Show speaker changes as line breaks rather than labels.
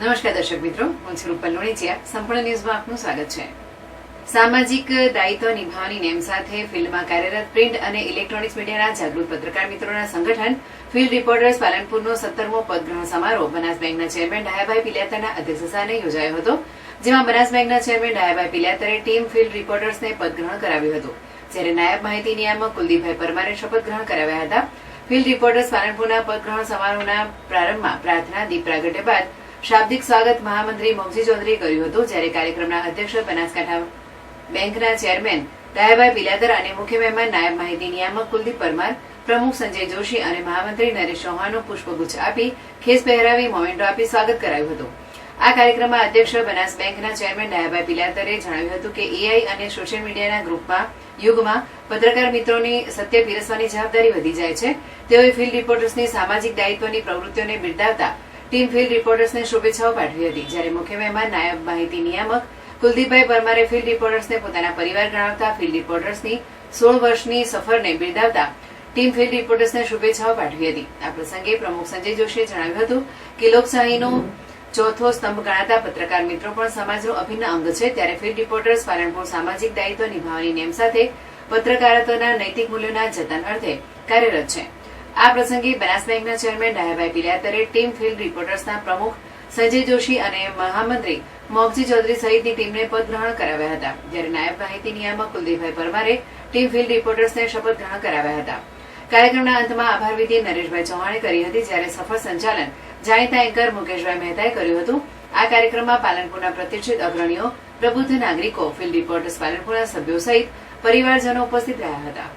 નમસ્કાર દર્શક મિત્રો, હું છું રૂપલ લોણીચિયા સંપૂર્ણ ન્યૂઝમાં આપનું સ્વાગત છે. સામાજિક દાયિત્વ નિભાવવાની નેમ સાથે ફિલ્ડમાં કાર્યરત પ્રિન્ટ અને ઇલેક્ટ્રોનિક્સ મીડિયાના જાગૃત પત્રકાર મિત્રોના સંગઠન, ફિલ્ડ રિપોર્ટર્સ પાલનપુરનો સત્તરમો પદગ્રહણ સમારોહ બનાસ બેંકના ચેરમેન ડાયાભાઈ પિલાતરના અધ્યક્ષસ્થાને યોજાયો હતો, જેમાં બનાસ બેંકના chairman Dayabhai Pilyatare team field રિપોર્ટર્સને પદગ્રહણ કરાવ્યું હતું. જ્યારે નાયબ માહિતી નિયામક કુલદીપભાઈ પરમારે શપથ ગ્રહણ કરાવ્યા હતા. ફિલ્ડ રિપોર્ટર્સ પાલનપુરના પદગ્રહણ સમારોહના પ્રારંભમાં પ્રાર્થના દીપ પ્રાગટ્ય બાદ શાબ્દિક સ્વાગત મહામંત્રી મોગજી ચૌધરીએ કર્યું હતું, જ્યારે કાર્યક્રમના અધ્યક્ષ બનાસકાંઠા બેંકના ચેરમેન દયાભાઈ પિલાદર અને મુખ્ય મહેમાન નાયબ માહિતી નિયામક કુલદીપ પરમાર, પ્રમુખ સંજય જોશી અને મહામંત્રી નરેશ ચૌહાણનું પુષ્પગુચ્છ આપી ખેસ પહેરાવી મોમેન્ટો આપી સ્વાગત કરાયું હતું. આ કાર્યક્રમમાં અધ્યક્ષ બનાસ બેંકના ચેરમેન ડાયાભાઈ પિલાતરે જણાવ્યું હતું કે એઆઈ અને સોશિયલ મીડિયાના ગ્રુપમાં, યુગમાં પત્રકાર મિત્રોની સત્ય પીરસવાની જવાબદારી વધી જાય છે. તેઓએ ફિલ્ડ રિપોર્ટર્સની સામાજિક દાયિત્વની પ્રવૃત્તિઓને બિરદાવતા ટીમ ફિલ્ડ રિપોર્ટર્સને શુભેચ્છાઓ પાઠવી હતી. જ્યારે મુખ્ય મહેમાન નાયબ માહિતી નિયામક કુલદીપભાઈ પરમારે ફિલ્ડ રિપોર્ટર્સને પોતાના પરિવાર ગણાવતા ફિલ્ડ રિપોર્ટર્સની સોળ વર્ષની સફરને બિરદાવતા ટીમ ફિલ્ડ રિપોર્ટર્સને શુભેચ્છાઓ પાઠવી હતી. આ પ્રસંગે પ્રમુખ સંજય જોશીએ જણાવ્યું હતું કે લોકશાહીનો ચોથો સ્તંભ ગણાતા પત્રકાર મિત્રો પણ સમાજનું અભિન્ન અંગ છે. ત્યારે ફિલ્ડ રિપોર્ટર્સ પાલનપુર સામાજિક દાયિત્વ નિભાવવાની નેમ સાથે પત્રકારત્વના નૈતિક મૂલ્યોના જતન અર્થે કાર્યરત છે. આ પ્રસંગે બનાસ બેંકના chairman Dayabhai Pilatare team field રિપોર્ટર્સના પ્રમુખ સંજય જોશી અને મહામંત્રી મોગજી ચૌધરી સહિતની ટીમને પદ ગ્રહણ કરાવ્યા હતા. જ્યારે નાયબ માહિતી નિયામક કુલદીપભાઈ પરમારે ટીમ ફિલ્ડ રિપોર્ટર્સને શપથ ગ્રહણ કરાવ્યા હતા. કાર્યક્રમના અંતમાં આભાર વિધિ નરેશભાઈ ચૌહાણે કરી હતી, જ્યારે સફળ સંચાલન જાણીતા એન્કર મુકેશભાઈ મહેતાએ કર્યું હતું. આ કાર્યક્રમમાં પાલનપુરના પ્રતિષ્ઠિત અગ્રણીઓ, પ્રબુદ્ધ નાગરિકો, ફિલ્ડ રિપોર્ટર્સ, પાલનપુરના સભ્યો સહિત પરિવારજનો ઉપસ્થિત રહ્યા હતા.